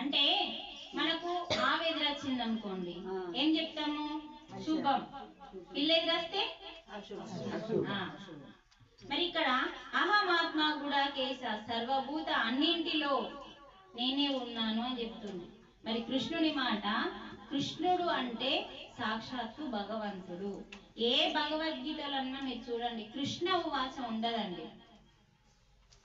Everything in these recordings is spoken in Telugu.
అంటే మనకు ఆవేదన వచ్చింది అనుకోండి. ఏం చెప్తాము? శుభం. ఇల్లు ఎదురొస్తే ఆ. మరి ఇక్కడ అహమాత్మ కూడా కేస సర్వభూత అన్నింటిలో నేనే ఉన్నాను అని చెప్తుంది. మరి కృష్ణుడి మాట కృష్ణుడు అంటే సాక్షాత్తు భగవంతుడు. ఏ భగవద్గీతలన్నా మీరు చూడండి కృష్ణ ఉవాచం ఉండదండి.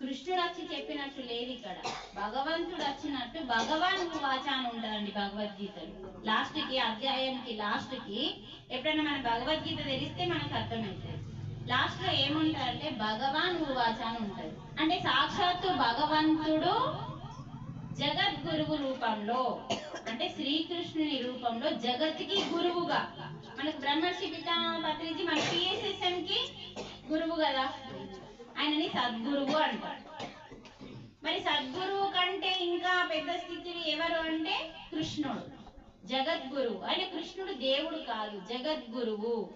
కృష్ణుడు వచ్చి చెప్పినట్టు లేదు ఇక్కడ. భగవంతుడు వచ్చినట్టు భగవాన్ వాచ అని ఉంటదండి భగవద్గీతలు. లాస్ట్కి అధ్యాయంకి లాస్ట్కి ఎప్పుడైనా మన భగవద్గీత తెలిస్తే మనకు అర్థమవుతుంది లాస్ట్లో ఏముంటారంటే భగవాన్ వాచ అని ఉంటది అంటే సాక్షాత్తు భగవంతుడు జగద్గురువు రూపంలో అంటే శ్రీకృష్ణుని రూపంలో జగత్కి గురువుగా. మనకు బ్రహ్మర్షి పితాపత్రిజీ మన పిఎస్ఎస్ఎం కి గురువు కదా. ఆయనని సద్గురువు అంటారు. మరి సద్గురువు కంటే ఇంకా పెద్ద స్థితిని ఎవరు అంటే కృష్ణుడు. జగద్గురువు. ఆయన కృష్ణుడు దేవుడు కాదు జగద్గురువు.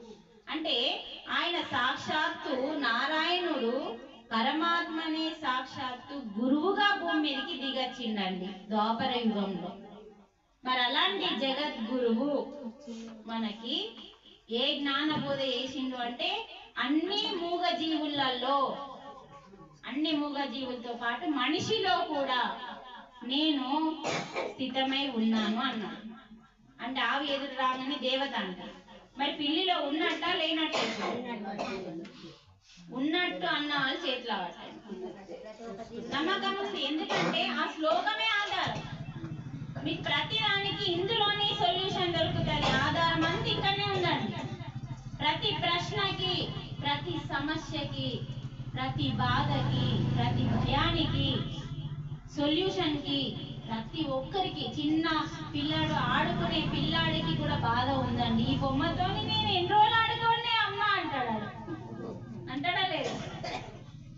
అంటే ఆయన సాక్షాత్తు నారాయణుడు పరమాత్మనే సాక్షాత్తు గురువుగా భూమి మీదకి దిగచ్చిండండి ద్వాపర యుగంలో. మరి అలాంటి జగద్గురువు మనకి ఏ జ్ఞాన బోధ చేసిండు అంటే అన్ని మూగ జీవులలో అన్ని మూగజీవులతో పాటు మనిషిలో కూడా నేను స్థితమై ఉన్నాను అన్నాడు. అంటే ఆవి ఎదురు రాగానే దేవత అంట మరి పిల్లిలో ఉన్నట్ట లేనట్ట ఉన్నట్టు అన్న వాళ్ళు చేతిలో నమ్మకం ఉంది. ఎందుకంటే ఆ శ్లోకమే ఆధారం. మీకు ప్రతి దానికి ఇందులోనే సొల్యూషన్ దొరుకుతుంది. ఆధారం అంతా ఇక్కడనే ఉందండి. ప్రతి ప్రశ్నకి ప్రతి సమస్యకి ప్రతి బాధకి ప్రతి భయానికి సొల్యూషన్కి ప్రతి ఒక్కరికి చిన్న పిల్లాడు ఆడుకునే పిల్లాడికి కూడా బాధ ఉందండి. ఈ బొమ్మతో నేను ఎన్ని రోజులు ఆడుకోండి అమ్మ అంటాడు అంటాడా లేదు?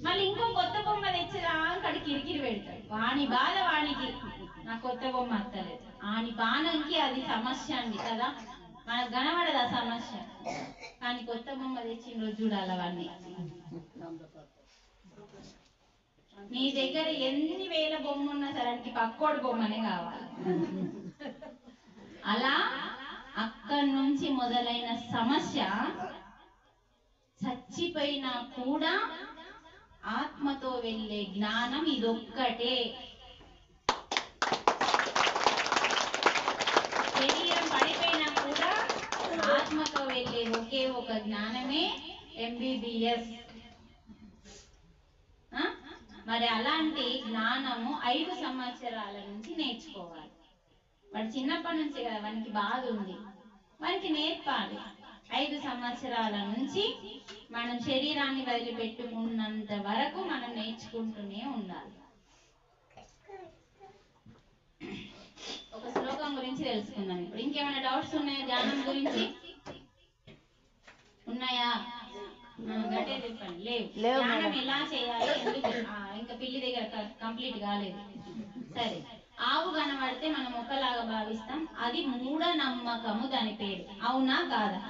మళ్ళీ ఇంకో కొత్త బొమ్మ తెచ్చిరా అక్కడ కిరికిరి పెడతాడు. వాని బాధ వానికి నా కొత్త బొమ్మ అత్తలేదు. ఆని బాణంకి అది సమస్య అండి కదా. మనకు కనబడదు ఆ సమస్య. కానీ కొత్త బొమ్మ తెచ్చిన రోజు చూడాలి అవన్నీ నీ దగ్గర ఎన్ని వేల బొమ్మ ఉన్నా సరే ఆయనకి పక్కోడి బొమ్మనే కావాలి. అలా అక్కడి నుంచి మొదలైన సమస్య చచ్చిపోయినా కూడా ఆత్మతో వెళ్ళే జ్ఞానం ఇదొక్కటే. శరీరం పడిపోయినా కూడా ఆత్మతో వెళ్ళే ఒకే ఒక జ్ఞానమే ఎంబీబీఎస్ మరి అలాంటి జ్ఞానము ఐదు సంవత్సరాల నుంచి నేర్చుకోవాలి. వాడు చిన్నప్పటి నుంచి కదా వానికి బాధ ఉంది. వానికి నేర్పాలి. ఐదు సంవత్సరాల నుంచి మనం శరీరాన్ని వదిలిపెట్టుకున్నంత వరకు మనం నేర్చుకుంటూనే ఉండాలి. ఒక శ్లోకం గురించి తెలుసుకుందాం ఇప్పుడు. ఇంకేమైనా డౌట్స్ ఉన్నాయా? ధ్యానం గురించి? ఉన్నాయా? లేవు ధ్యానం. ఎలా చేయాలి? ఎందుకు? ఇంకా పిల్లి దగ్గర కంప్లీట్ కాలేదు. సరే. ఆవు కనబడితే మనం ఒకలాగా భావిస్తాం. అది మూఢ నమ్మకము దాని పేరు. అవునా కాదా?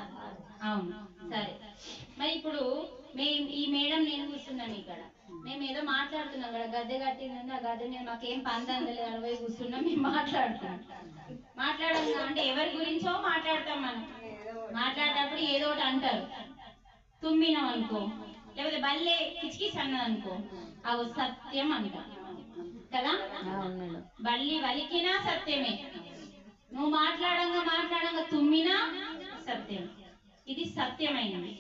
అవును. సరే. మరి ఇప్పుడు మేము ఈ మేడం నేను కూర్చున్నాను ఇక్కడ. మేము ఏదో మాట్లాడుతున్నాం కదా. గద్దె కట్టిందంటే ఆ గద్దె మీద మాకేం పంతొమ్మిది అరవై కూర్చున్నాం మేము మాట్లాడుతున్నాం. మాట్లాడంగా అంటే ఎవరి గురించో మాట్లాడతాం మనం. మాట్లాడేటప్పుడు ఏదో ఒకటి అంటారు. తుమ్మినాం అనుకో లేకపోతే బల్లే కిచకిచ్ అన్నది అనుకో అవి సత్యం అంట. కదా? బల్లి వలికినా సత్యమే. నువ్వు మాట్లాడంగా మాట్లాడంగా తుమ్మినా సత్యం. ఇది సత్యమైనది.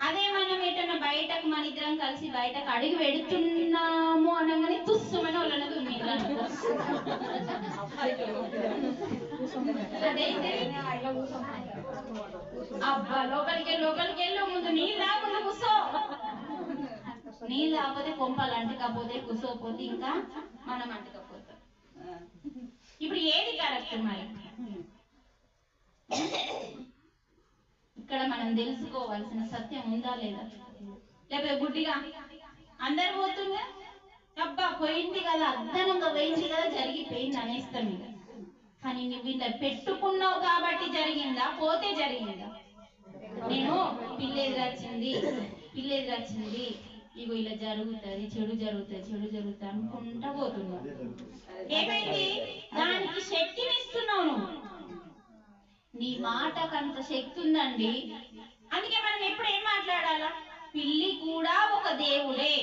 అదే మనం ఎటన్నా బయటకు మన ఇద్దరం కలిసి బయటకు అడుగు పెడుతున్నాము అనగానే తుస్సుమని వాళ్ళని. అదైతే అబ్బా లోపలికి లోపలికి వెళ్ళు ముందు నీళ్ళు లేకుండా కూర్చో. నీళ్ళు లేకపోతే కొంపలు అంటకపోతే కూర్చోపోతే ఇంకా మనం అంటకపోతాం. ఇప్పుడు ఏది కరెక్ట్ మరి? ఇక్కడ మనం తెలుసుకోవాల్సిన సత్యం ఉందా లేదా? లేకపోతే గుడ్డిగా అందరు పోతుందా అబ్బా పోయింది కదా అద్దనంగా పోయింది కదా జరిగిపోయింది అనేస్తాం ఇక. కానీ నువ్వు ఇలా పెట్టుకున్నావు కాబట్టి జరిగిందా? పోతే జరిగిందా? నేను పిల్లేది రచింది పిల్లేది వచ్చింది ఇగో ఇలా జరుగుతుంది చెడు జరుగుతుంది చెడు జరుగుతుంది అనుకుంటా పోతున్నావు ఏమైంది? శక్తిని చెప్తున్నావు నువ్వు. నీ మాటకంత శక్తి ఉందండి అందుకే మనం ఎప్పుడు ఏం మాట్లాడాలా? పిల్లి కూడా ఒక దేవుడే.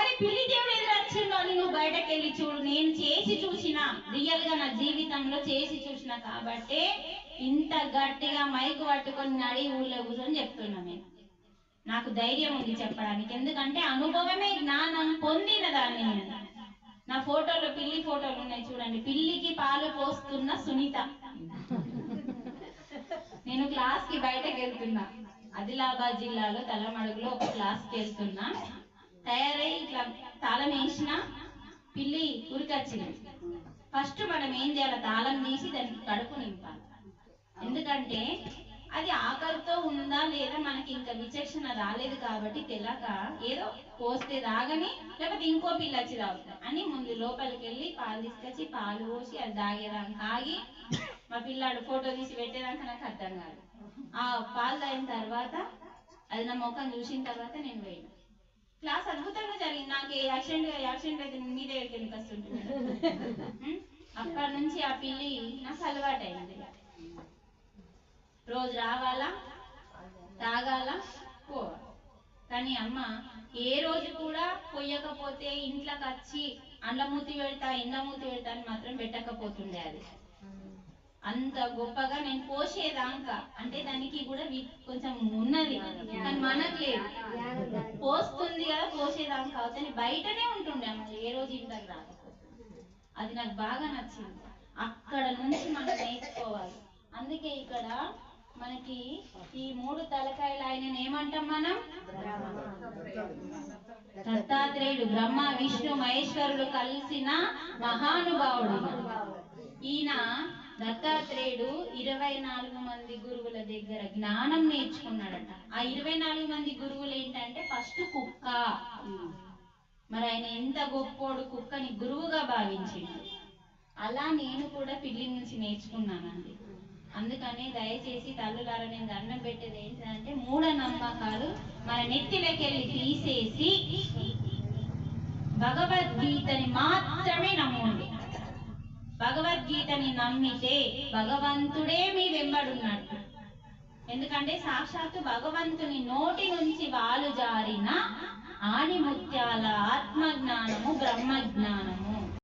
అరే పిల్లి దేవుడు ఎదురొచ్చిండో నువ్వు బయటకు వెళ్ళి చూడు. నేను చేసి చూసిన రియల్గా నా జీవితంలో చేసి చూసిన కాబట్టే ఇంత గట్టిగా మైకు పట్టుకొని నడి ఊళ్ళో కూర్చొని చెప్తున్నా నేను. నాకు ధైర్యం ఉంది చెప్పడానికి. ఎందుకంటే అనుభవమే జ్ఞానం పొందిన దాన్ని నేను. నా ఫోటోలో పిల్లి ఫోటోలు ఉన్నాయి చూడండి. పిల్లికి పాలు పోస్తున్న సునీత. నేను క్లాస్కి బయటకు వెళ్తున్నా ఆదిలాబాద్ జిల్లాలో తలమడుగులో ఒక క్లాస్కి వెళ్తున్నా. తయారై ఇట్లా తాళం వేసిన పిల్లి ఉరికొచ్చింది ఫస్ట్ మనం ఏం చేయాలి? తాళం తీసి దానికి కడుపు నింపాలి. ఎందుకంటే అది ఆకలితో ఉందా లేదా మనకి ఇంకా విచక్షణ రాలేదు కాబట్టి తెలక ఏదో పోస్తే తాగని లేకపోతే ఇంకో పిల్ల వచ్చి తాగుతుంది అని ముందు లోపలికి వెళ్ళి పాలు తీసుకొచ్చి పాలు పోసి అది తాగేదాకా ఆగి మా పిల్లాడు ఫోటో తీసి పెట్టేదాకా నాకు అర్థం కాదు. ఆ పాలు తాగిన తర్వాత అది నా ముఖం చూసిన తర్వాత నేను పోయినా. క్లాస్ అద్భుతంగా జరిగింది. నాకు యాక్సిడెంట్ యాక్సిడెంట్ అయితే మీ దగ్గరికి వస్తుంటుంది ఉం? అప్పటి నుంచి ఆ పిల్లి నాకు అలవాటైంది. రోజు రావాలా? తాగాల? పోవాలా కానీ అమ్మ ఏ రోజు కూడా పొయ్యకపోతే ఇంట్లోకి వచ్చి అండ్ల మూతి పెడతా ఇండ్ల మూతి పెడతా అని మాత్రం పెట్టకపోతుండే అది. అంత గొప్పగా నేను పోసేదాకా అంటే దానికి కూడా కొంచెం ఉన్నది. కానీ మనకు లేదు. పోస్తుంది కదా పోసేదాకా అవుతుంది బయటనే ఉంటుండే మళ్ళీ ఏ రోజు ఇంట్లోకి రాకపోతుంది అది నాకు బాగా నచ్చింది. అక్కడ నుంచి మనం నేర్చుకోవాలి. అందుకే ఇక్కడ మనకి ఈ మూడు తలకాయలు ఆయన ఏమంటాం మనం? దత్తాత్రేయుడు బ్రహ్మ విష్ణు మహేశ్వరుడు కలిసిన మహానుభావుడు దత్తాత్రేయుడు ఇరవై నాలుగు మంది గురువుల దగ్గర జ్ఞానం నేర్చుకున్నాడట. ఆ ఇరవై నాలుగు మంది గురువులు ఏంటంటే ఫస్ట్ కుక్క. మరి ఆయన ఎంత గొప్పోడు కుక్కని గురువుగా భావించిండు. అలా నేను కూడా పిల్లి నుంచి నేర్చుకున్నానండి. అందుకని దయచేసి తల్లులారా నేను దండం పెట్టేది ఏంటంటే మూఢ నమ్మకాలు మన నెత్తిలోకెళ్ళి తీసేసి భగవద్గీతని మాత్రమే నమ్మండి. భగవద్గీతని నమ్మితే భగవంతుడే మీ వెంబడున్నాడు. ఎందుకంటే సాక్షాత్తు భగవంతుని నోటి నుంచి వాలు జారిన ఆణిముత్యాల ఆత్మజ్ఞానము బ్రహ్మజ్ఞానము.